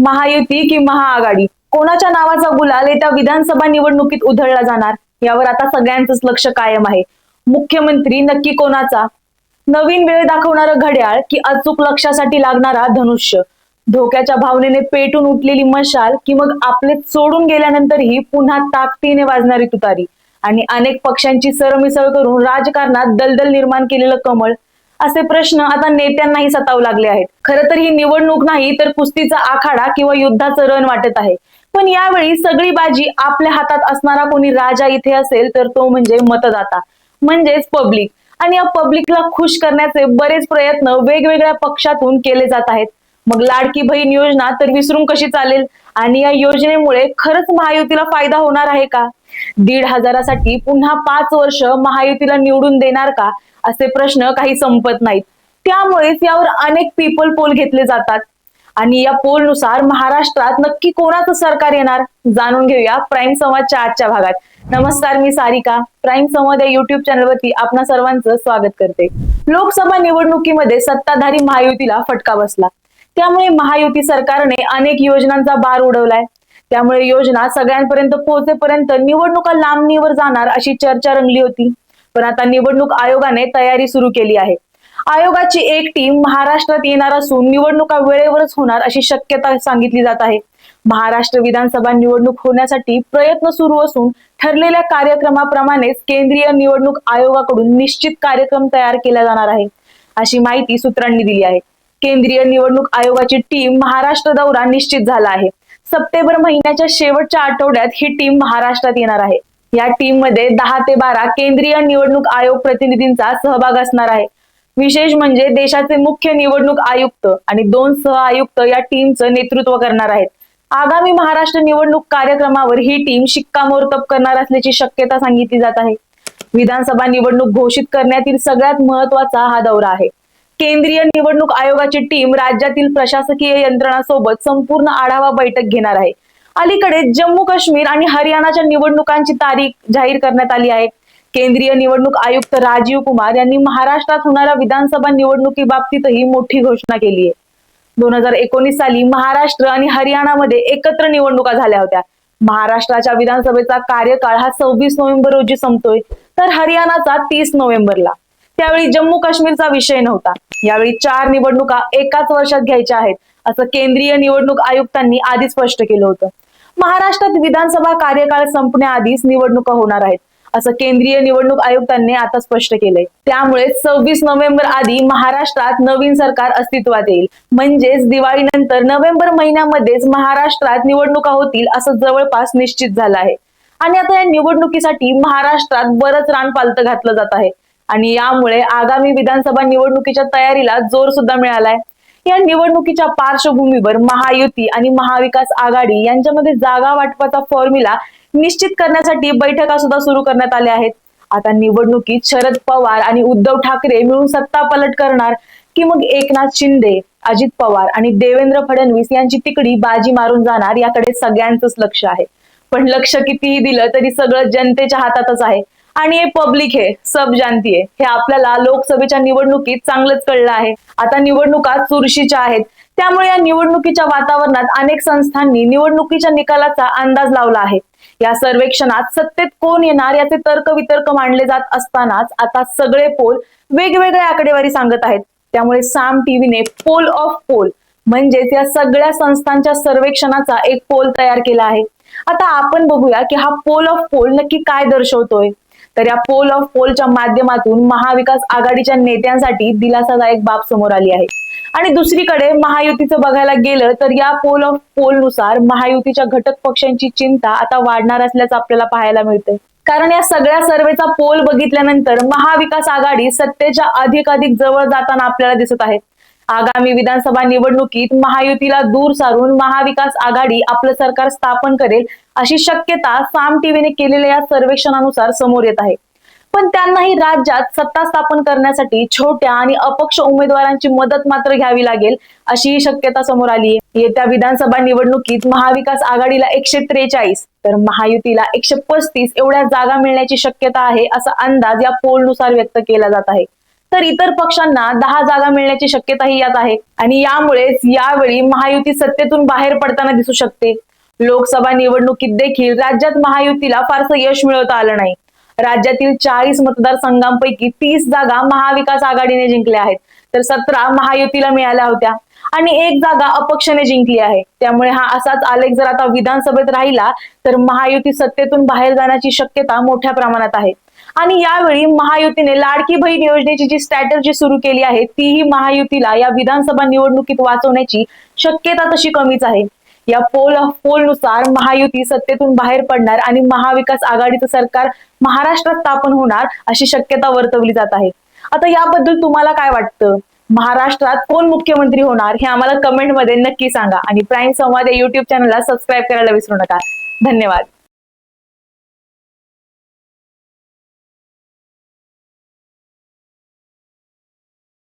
महायुती की महाआघाडी? कोणाच्या नावाचा गुलाल येत्या विधानसभा निवडणुकीत उधळला जाणार? यावर आता सगळ्यांचंच लक्ष कायम आहे. मुख्यमंत्री नक्की कोणाचा? नवीन वेळ दाखवणारं घड्याळ की अचूक लक्षासाठी लागणारा धनुष्य? धोक्याच्या भावनेने पेटून उठलेली मशाल की मग आपले सोडून गेल्यानंतरही पुन्हा ताकदीने वाजणारी तुतारी? आणि अनेक पक्षांची सरमिसळ करून राजकारणात दलदल निर्माण केलेलं कमळ असे प्रश्न आता नेत्यांनाही सतावू लागले आहेत. खरं तर ही निवडणूक नाही तर कुस्तीचा आखाडा किंवा युद्धाचं रण वाटत आहे. पण यावेळी सगळी बाजी आपल्या हातात असणारा कोणी राजा इथे असेल तर तो म्हणजे मतदाता म्हणजेच पब्लिक. आणि या पब्लिकला खुश करण्याचे बरेच प्रयत्न वेगवेगळ्या पक्षातून केले जात आहेत. मग लाडकी बहीण योजना तर विसरून कशी चालेल? आणि या योजनेमुळे खरंच महायुतीला फायदा होणार आहे का? दीड हजारासाठी पुन्हा पाच वर्ष महायुतीला निवडून देणार का? असे प्रश्न काही संपत नाहीत. त्यामुळेच यावर अनेक पीपल पोल घेतले जातात. आणि या पोलनुसार महाराष्ट्रात नक्की कोणाचं सरकार येणार? जाणून घेऊया प्राईम संवादच्या आजच्या भागात. नमस्कार मी सारिका. प्राईम संवाद या युट्यूब चॅनलवरती आपणा सर्वांचं स्वागत करते. लोकसभा निवडणुकीमध्ये सत्ताधारी महायुतीला फटका बसला. त्यामुळे महायुती सरकारने अनेक योजनांचा बार उडवलाय. त्यामुळे योजना सगळ्यांपर्यंत पोहोचेपर्यंत निवडणुका लांबणीवर जाणार अशी चर्चा रंगली होती. पण आता निवडणूक आयोगाने तयारी सुरू केली आहे. आयोगाची एक टीम महाराष्ट्रात येणार असून निवडणुका वेळेवरच होणार अशी शक्यता सांगितली जात आहे. महाराष्ट्र विधानसभा निवडणूक होण्यासाठी प्रयत्न सुरू असून ठरलेल्या कार्यक्रमाप्रमाणेच केंद्रीय निवडणूक आयोगाकडून निश्चित कार्यक्रम तयार केला जाणार आहे अशी माहिती सूत्रांनी दिली आहे. केंद्रीय निवडणूक आयोगाची टीम महाराष्ट्र दौरा निश्चित झाला आहे. सप्टेंबर महिन्याच्या शेवटच्या आठवड्यात ही टीम महाराष्ट्रात येणार आहे. या टीममध्ये दहा ते बारा केंद्रीय निवडणूक आयोग प्रतिनिधींचा सहभाग असणार आहे. विशेष म्हणजे देशाचे मुख्य निवडणूक आयुक्त आणि दोन सह आयुक्त या टीमचं नेतृत्व करणार आहेत. आगामी महाराष्ट्र निवडणूक कार्यक्रमावर ही टीम शिक्कामोर्तब करणार असल्याची शक्यता सांगितली जात आहे. विधानसभा निवडणूक घोषित करण्यातील सगळ्यात महत्त्वाचा हा दौरा आहे. केंद्रीय निवडणूक आयोगाची टीम राज्यातील प्रशासकीय यंत्रणासोबत संपूर्ण आढावा बैठक घेणार आहे. अलीकडे जम्मू काश्मीर आणि हरियाणाच्या निवडणुकांची तारीख जाहीर करण्यात आली आहे. केंद्रीय निवडणूक आयुक्त राजीव कुमार यांनी महाराष्ट्रात होणाऱ्या विधानसभा निवडणुकीबाबतीतही मोठी घोषणा केली आहे. दोन हजार एकोणीस साली महाराष्ट्र आणि हरियाणामध्ये एकत्र निवडणुका झाल्या होत्या. महाराष्ट्राच्या विधानसभेचा कार्यकाळ हा सव्वीस नोव्हेंबर रोजी संपतोय तर हरियाणाचा तीस नोव्हेंबरला. त्यावेळी जम्मू काश्मीरचा विषय नव्हता. यावेळी चार निवडणुका एकाच वर्षात घ्यायच्या आहेत असं केंद्रीय निवडणूक आयुक्तांनी आधी स्पष्ट केलं होतं. महाराष्ट्रात विधानसभा कार्यकाळ संपण्याआधीच निवडणुका होणार आहेत असं केंद्रीय निवडणूक आयुक्तांनी आता स्पष्ट केलंय. त्यामुळे सव्वीस नोव्हेंबर आधी महाराष्ट्रात नवीन सरकार अस्तित्वात येईल. म्हणजेच दिवाळीनंतर नोव्हेंबर महिन्यामध्येच महाराष्ट्रात निवडणुका होतील असं जवळपास निश्चित झालं आहे. आणि आता या निवडणुकीसाठी महाराष्ट्रात बरंच रान पालतं घातलं जात आहे. आणि यामुळे आगामी विधानसभा निवडणुकीच्या तयारीला जोर सुद्धा मिळालाय. या निवडणुकीच्या पार्श्वभूमीवर महायुती आणि महाविकास आघाडी यांच्यामध्ये जागा वाटपाचा फॉर्म्युला निश्चित करण्यासाठी बैठका सुद्धा सुरू करण्यात आल्या आहेत. आता निवडणुकीत शरद पवार आणि उद्धव ठाकरे मिळून सत्ता पलट करणार की मग एकनाथ शिंदे अजित पवार आणि देवेंद्र फडणवीस यांची तिकडी बाजी मारून जाणार याकडे सगळ्यांचंच लक्ष आहे. पण लक्ष कितीही दिलं तरी सगळं जनतेच्या हातातच आहे. आणि हे पब्लिक आहे सब जानती आहे. हे आपल्याला लोकसभेच्या निवडणुकीत चांगलंच कळलं आहे. आता निवडणुका चुरशीच्या आहेत. त्यामुळे या निवडणुकीच्या वातावरणात अनेक संस्थांनी निवडणुकीच्या निकालाचा अंदाज लावला आहे. या सर्वेक्षणात सत्तेत कोण येणार याचे तर्क वितर्क मांडले जात असतानाच आता सगळे पोल वेगवेगळ्या आकडेवारी सांगत आहेत. त्यामुळे साम टीव्हीने पोल ऑफ पोल म्हणजेच या सगळ्या संस्थांच्या सर्वेक्षणाचा एक पोल तयार केला आहे. आता आपण बघूया की हा पोल ऑफ पोल नक्की काय दर्शवतोय. तर या पोल ऑफ पोलच्या माध्यमातून महाविकास आघाडीच्या नेत्यांसाठी दिलासादायक बाब समोर आली आहे. आणि दुसरीकडे महायुतीचं बघायला गेलं तर या पोल ऑफ पोलनुसार महायुतीच्या घटक पक्षांची चिंता आता वाढणार असल्याचं आपल्याला पाहायला मिळतंय. कारण या सगळ्या सर्वेचा पोल बघितल्यानंतर महाविकास आघाडी सत्तेच्या अधिकाधिक जवळ जाताना आपल्याला दिसत आहे. आगामी विधानसभा निवडणुकीत महायुतीला दूर सारून महाविकास आघाडी आपलं सरकार स्थापन करेल अशी शक्यता साम टीव्हीने केलेल्या या सर्वेक्षणानुसार समोर येत आहे. पण त्यांनाही राज्यात सत्ता स्थापन करण्यासाठी छोट्या आणि अपक्ष उमेदवारांची मदत मात्र घ्यावी लागेल अशी शक्यता समोर आली आहे येत्या विधानसभा निवडणुकीत महाविकास आघाडीला एकशे त्रेचाळीस तर महायुतीला एकशे पस्तीस एवढ्या जागा मिळण्याची शक्यता आहे असा अंदाज या पोलनुसार व्यक्त केला जात आहे. तर इतर पक्षांना दहा जागा मिळण्याची शक्यताही यात आहे. आणि यामुळेच यावेळी महायुती सत्तेतून बाहेर पडताना दिसू शकते. लोकसभा निवडणुकीत देखील राज्यात महायुतीला फारसं यश मिळवता आलं नाही. राज्यातील चाळीस मतदारसंघांपैकी तीस जागा महाविकास आघाडीने जिंकल्या आहेत. तर सतरा महायुतीला मिळाल्या होत्या. आणि एक जागा अपक्षाने जिंकली आहे. त्यामुळे हा असाच आलेख जर आता विधानसभेत राहिला तर महायुती सत्तेतून बाहेर जाण्याची शक्यता मोठ्या प्रमाणात आहे. आणि यावेळी महायुतीने लाडकी बहीण योजनेची जी स्ट्रॅटर्जी सुरू केली आहे तीही महायुतीला या विधानसभा निवडणुकीत वाचवण्याची शक्यता तशी कमीच आहे. या पोल पोलनुसार महायुती सत्तेतून बाहेर पडणार आणि महाविकास आघाडीचं सरकार महाराष्ट्रात स्थापन होणार अशी शक्यता वर्तवली जात आहे. आता याबद्दल तुम्हाला काय वाटतं? महाराष्ट्रात कोण मुख्यमंत्री होणार हे आम्हाला कमेंटमध्ये नक्की सांगा आणि प्राईम संवाद या युट्यूब चॅनलला सबस्क्राईब करायला विसरू नका. धन्यवाद.